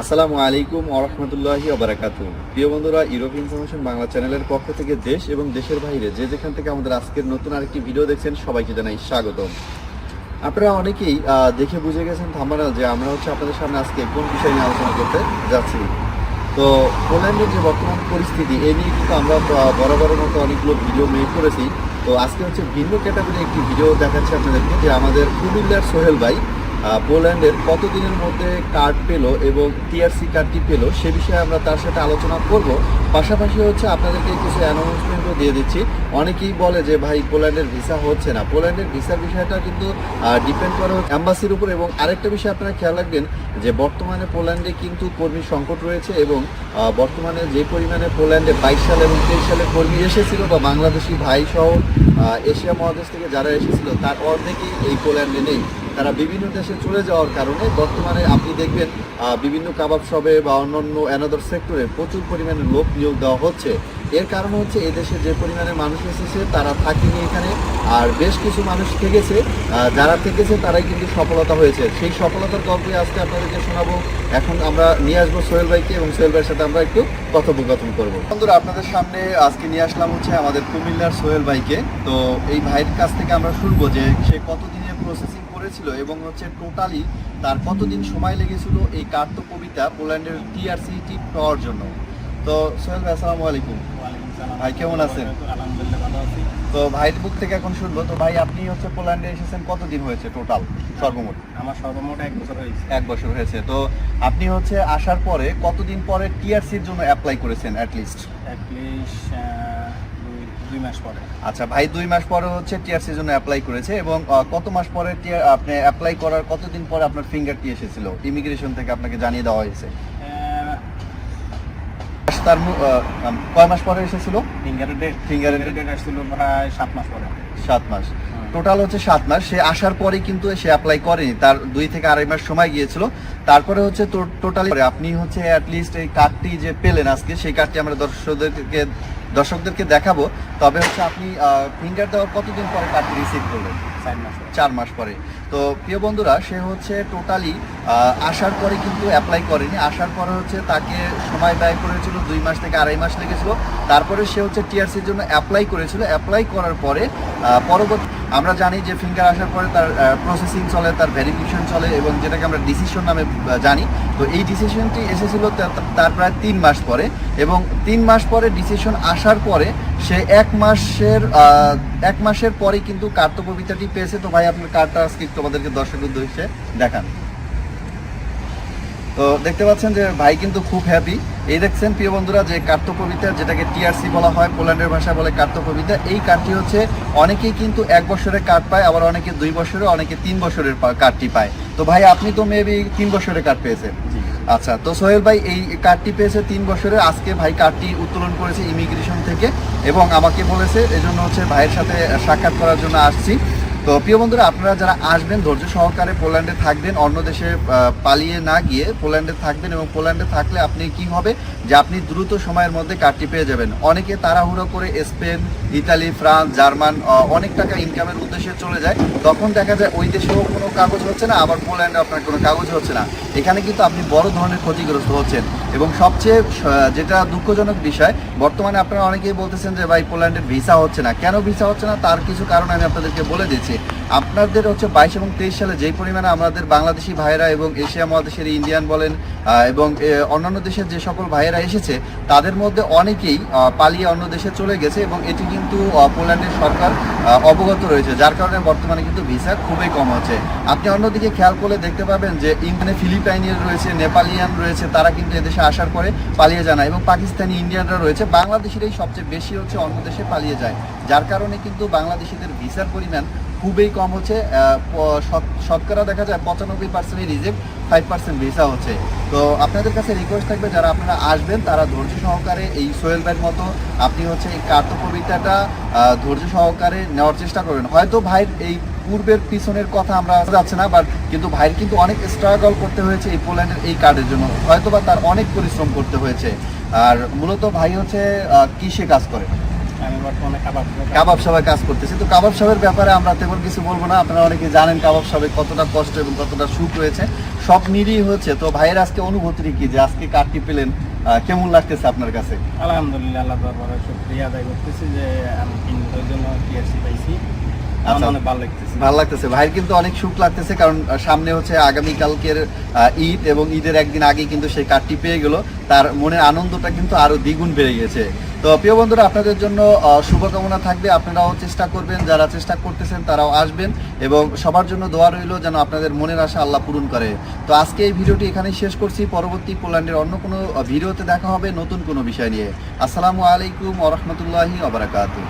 আসসালামু আলাইকুম আরহামতুল্লাহি আবরাকাতু প্রিয় বন্ধুরা ইউরোপ ইনফরমেশন বাংলা চ্যানেলের পক্ষ থেকে দেশ এবং দেশের বাইরে যে যেখান থেকে আমাদের আজকের নতুন আরেকটি ভিডিও দেখছেন, সবাইকে জানাই স্বাগতম। আপনারা অনেকেই দেখে বুঝে গেছেন থাম্বানাল যে আমরা হচ্ছে আপনাদের সামনে আজকে কোন বিষয় নিয়ে আলোচনা করতে যাচ্ছি। তো পোল্যান্ডের যে বর্তমান পরিস্থিতি, এ নিয়ে কিন্তু আমরা বরাবরের মতো অনেকগুলো ভিডিও মেক করেছি। তো আজকে হচ্ছে ভিন্ন ক্যাটাগরি একটি ভিডিও দেখাচ্ছি আপনাদেরকে যে আমাদের কুমিল্লার সোহেল ভাই পোল্যান্ডের কতদিনের মধ্যে কার্ড পেল এবং টিআরসি কার্ডটি পেল, সে বিষয়ে আমরা তার সাথে আলোচনা করব। পাশাপাশি হচ্ছে আপনাদেরকে কিছু অ্যানাউন্সমেন্টও দিয়ে দিচ্ছি। অনেকেই বলে যে, ভাই পোল্যান্ডের ভিসা হচ্ছে না। পোল্যান্ডের ভিসার বিষয়টা কিন্তু ডিপেন্ড করে অ্যাম্বাসির উপর এবং আরেকটা বিষয় আপনারা খেয়াল রাখবেন যে, বর্তমানে পোল্যান্ডে কিন্তু কর্মী সংকট রয়েছে এবং বর্তমানে যে পরিমাণে পোল্যান্ডে বাইশ সাল এবং তেইশ সালে কর্মী এসেছিল বা বাংলাদেশি ভাই সহ এশিয়া মহাদেশ থেকে যারা এসেছিল, তার অর্ধেকই এই পোল্যান্ডে নেই। তারা বিভিন্ন দেশে চলে যাওয়ার কারণে বর্তমানে আপনি দেখবেন বিভিন্ন কাবাব শপে বা অন্যান্য অ্যানাদার সেক্টরে প্রচুর পরিমাণে লোক নিয়োগ দেওয়া হচ্ছে। এর কারণ হচ্ছে এই দেশে যে পরিমাণে মানুষ এসেছে, তারা থাকেনি এখানে। আর বেশ কিছু মানুষ থেকেছে যারা থেকেছে তারাই কিন্তু সফলতা হয়েছে। সেই সফলতার গল্পে আজকে আপনাদেরকে শোনাবো। এখন আমরা নিয়ে আসব সোহেল ভাইকে এবং সোহেল ভাইয়ের সাথে আমরা একটু কথোপকথন করব। বন্ধুরা, আপনাদের সামনে আজকে নিয়ে আসলাম হচ্ছে আমাদের কুমিল্লার সোহেল ভাইকে। তো এই ভাইয়ের কাছ থেকে আমরা শুনব যে সে কতদিনের প্রসেসিং করেছিল এবং হচ্ছে টোটালি তার কতদিন সময় লেগেছিল এই কার্ত কবিতা পোল্যান্ডের টিআরসি টিপ পাওয়ার জন্য। তো সোহেল ভাই আসসালামু আলাইকুম। ভাই কেমন আছেন? তো ভাইয়ের বুক থেকে এখন শুনব। তো ভাই আপনি হচ্ছে পোল্যান্ডে এসেছেন কতদিন হয়েছে টোটাল সর্বমোট। আমার সর্বমোট এক বছর হয়েছে। এক বছর হয়েছে। তো আপনি হচ্ছে আসার পরে কতদিন পরে টিআরসির জন্য অ্যাপ্লাই করেছেন অ্যাটলিস্ট অ্যাটলিস্ট দুই মাস পরে। আচ্ছা ভাই দুই মাস পরে হচ্ছে টিআরসির জন্য অ্যাপ্লাই করেছে এবং কত মাস পরে টিয়ার আপনি অ্যাপ্লাই করার কতদিন পরে আপনার ফিঙ্গারটি এসেছিল? ইমিগ্রেশন থেকে আপনাকে জানিয়ে দেওয়া হয়েছে। তার কয় মাস পরে এসেছিল? ফিঙ্গারের ডেট ফিঙ্গারের ডেট আসছিল প্রায় সাত মাস পরে। সাত মাস। টোটাল হচ্ছে সাত মাস। সে আসার পরে কিন্তু সে অ্যাপ্লাই করেনি। তার দুই থেকে আড়াই মাস সময় গিয়েছিল। তারপরে হচ্ছে টোটালি আপনি হচ্ছে অ্যাটলিস্ট এই কার্ডটি যে পেলেন আজকে সেই কার্ডটি আমরা দর্শকদেরকে দর্শকদেরকে দেখাবো। তবে হচ্ছে আপনি ফিঙ্গার দেওয়ার কতদিন পরে কার্ডটি রিসিভ করলেন? চার মাস পরে। চার মাস পরে। তো প্রিয় বন্ধুরা, সে হচ্ছে টোটালি আসার পরে কিন্তু অ্যাপ্লাই করেনি। আসার পরে হচ্ছে তাকে সময় ব্যয় করেছিল দুই মাস থেকে আড়াই মাস লেগেছিল। তারপরে সে হচ্ছে টিআরসির জন্য অ্যাপ্লাই করেছিল। অ্যাপ্লাই করার পরে পরবর্তী, আমরা জানি যে ফিঙ্গার আসার পরে তার প্রসেসিং চলে, তার ভেরিফিকেশন চলে এবং যেটাকে আমরা ডিসিশন নামে জানি। তো এই ডিসিশনটি এসেছিল তার প্রায় তিন মাস পরে এবং তিন মাস পরে ডিসিশন আসার পরে সে এক মাসের এক মাসের পরে কিন্তু কার্তকবিতাটি পেয়েছে। তো ভাই, আপনার কার্ডটা আজকে আমাদেরকে দর্শক উদ্দেশ্যে দেখান। তো দেখতে পাচ্ছেন যে ভাই কিন্তু খুব হ্যাপি এই দেখছেন প্রিয় বন্ধুরা যে কার্তকবিতা যেটাকে টিআরসি বলা হয় পোল্যান্ডের ভাষায় বলে কার্তকবিতা এই কার্ডটি হচ্ছে অনেকেই কিন্তু এক বছরের কার্ড পায় আবার অনেকে দুই বছরের অনেকে তিন বছরের কার্ডটি পায়। তো ভাই আপনি তো মেবি তিন বছরের কার্ড পেয়েছেন। আচ্ছা তো সোহেল ভাই এই কার্ডটি পেয়েছে তিন বছরে। আজকে ভাই কার্ডটি উত্তোলন করেছে ইমিগ্রেশন থেকে এবং আমাকে বলেছে এজন্য হচ্ছে ভাইয়ের সাথে সাক্ষাৎ করার জন্য আসছি। তো প্রিয় বন্ধুরা, আপনারা যারা আসবেন, ধৈর্য সহকারে পোল্যান্ডে থাকবেন, অন্য দেশে পালিয়ে না গিয়ে পোল্যান্ডে থাকবেন এবং পোল্যান্ডে থাকলে আপনি কি হবে? যে আপনি দ্রুত সময়ের মধ্যে কার্ডটি পেয়ে যাবেন। অনেকে তাড়াহুড়ো করে স্পেন ইতালি, ফ্রান্স, জার্মান অনেক টাকা ইনকামের উদ্দেশ্যে চলে যায়। তখন দেখা যায় ওই দেশেও কোনো কাগজ হচ্ছে না, আবার পোল্যান্ডে আপনার কোনো কাগজ হচ্ছে না। এখানে কিন্তু আপনি বড় ধরনের ক্ষতিগ্রস্ত হচ্ছেন। এবং সবচেয়ে যেটা দুঃখজনক বিষয়, বর্তমানে আপনারা অনেকেই বলতেছেন যে, ভাই পোল্যান্ডের ভিসা হচ্ছে না। কেন ভিসা হচ্ছে না? তার কিছু কারণ আমি আপনাদেরকে বলে দিচ্ছি। আপনাদের হচ্ছে বাইশ এবং তেইশ সালে যেই পরিমাণে আমাদের বাংলাদেশি ভাইয়েরা এবং এশিয়া মহাদেশের ইন্ডিয়ান বলেন এবং অন্যান্য দেশের যে সকল ভাইয়েরা এসেছে, তাদের মধ্যে অনেকেই পালিয়ে অন্য দেশে চলে গেছে এবং এটি কিন্তু পোল্যান্ডের সরকার অবগত রয়েছে। যার কারণে বর্তমানে কিন্তু ভিসা খুবই কম হচ্ছে। আপনি অন্যদিকে খেয়াল করলে দেখতে পাবেন যে ইন্ডিয়ানে ফিলিপাইনিয়ান রয়েছে, নেপালিয়ান রয়েছে, তারা কিন্তু এদেশে আসার পরে পালিয়ে যায় না। এবং পাকিস্তানি ইন্ডিয়ানরা রয়েছে। বাংলাদেশিরাই সবচেয়ে বেশি হচ্ছে অন্য দেশে পালিয়ে যায়। যার কারণে কিন্তু বাংলাদেশিদের ভিসার পরিমাণ খুবই কম হচ্ছে শতকরা দেখা যায় পঁচানব্বই পার্সেন্টই রিজেক্ট ফাইভ পার্সেন্ট ভিসা হচ্ছে। তো আপনাদের কাছে রিকোয়েস্ট থাকবে যারা আপনারা আসবেন, তারা ধৈর্য সহকারে এই সোহেল ভাইয়ের মতো, আপনি হচ্ছে এই কার্ত কবিতাটা ধৈর্য সহকারে নেওয়ার চেষ্টা করবেন। হয়তো ভাইয়ের এই পূর্বের পিছনের কথা আমরা যাচ্ছে না বাট কিন্তু ভাইয়ের কিন্তু অনেক স্ট্রাগল করতে হয়েছে এই পোল্যান্ডের এই কার্ডের জন্য। হয়তো বা তার অনেক পরিশ্রম করতে হয়েছে। আর মূলত ভাই হচ্ছে কিসে কাজ করে? কাবাব সাহেবের কাজ করতেছি। তো কাবাব সাহেবের ব্যাপারে আমরা তেমন কিছু বলব না। আপনারা অনেকে জানেন কাবাব সাহেবে কতটা কষ্ট এবং কতটা সুখ রয়েছে। সব নিরই হচ্ছে, তো ভাইয়ের আজকে অনুভূতি কি যে আজকে কার্ডটি পেলেন কেমন লাগতেছে আপনার কাছে? আলহামদুলিল্লাহ আল্লাহ দরবারে শুক্রিয়া আদায় করতেছি যে আমি জন্য টিআরসি পাইছি। ভালো লাগতেছে। ভাইয়ের কিন্তু অনেক সুখ লাগতেছে কারণ সামনে হচ্ছে আগামী কালকের ঈদ এবং ঈদের একদিন আগে কিন্তু সেই কার্ডটি পেয়ে গেল। তার মনের আনন্দটা কিন্তু আরও দ্বিগুণ বেড়ে গেছে। তো প্রিয় বন্ধুরা আপনাদের জন্য শুভকামনা থাকবে। আপনারাও চেষ্টা করবেন যারা চেষ্টা করতেছেন তারাও আসবেন এবং সবার জন্য দোয়া রইল যেন আপনাদের মনের আশা আল্লাহ পূরণ করে। তো আজকে এই ভিডিওটি এখানেই শেষ করছি। পরবর্তী পোল্যান্ডের অন্য কোনো ভিডিওতে দেখা হবে নতুন কোনো বিষয় নিয়ে। আসসালামু আলাইকুম ওরহমতুল্লাহি আবরাকাতু